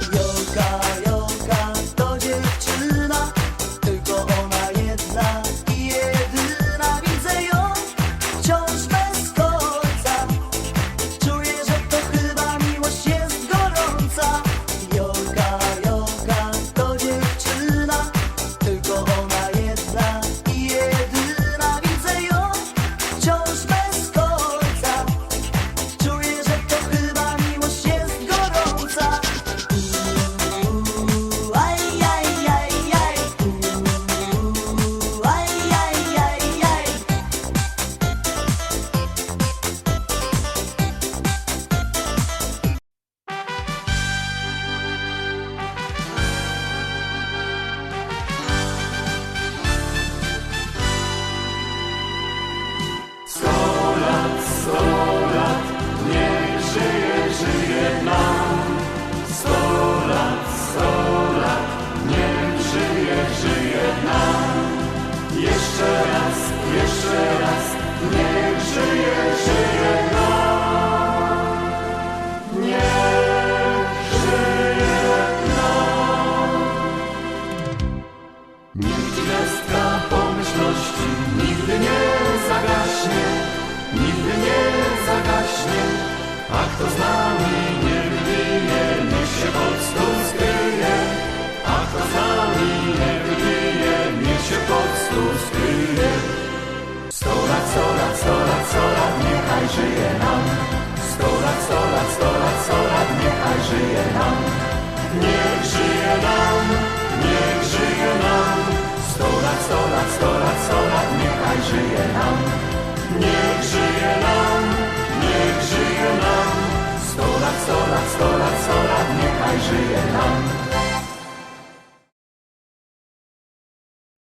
又高又 jeszcze raz. Niech żyje, żyje nam. Niech żyje nam. Niech gwiazdka pomyślności, I 水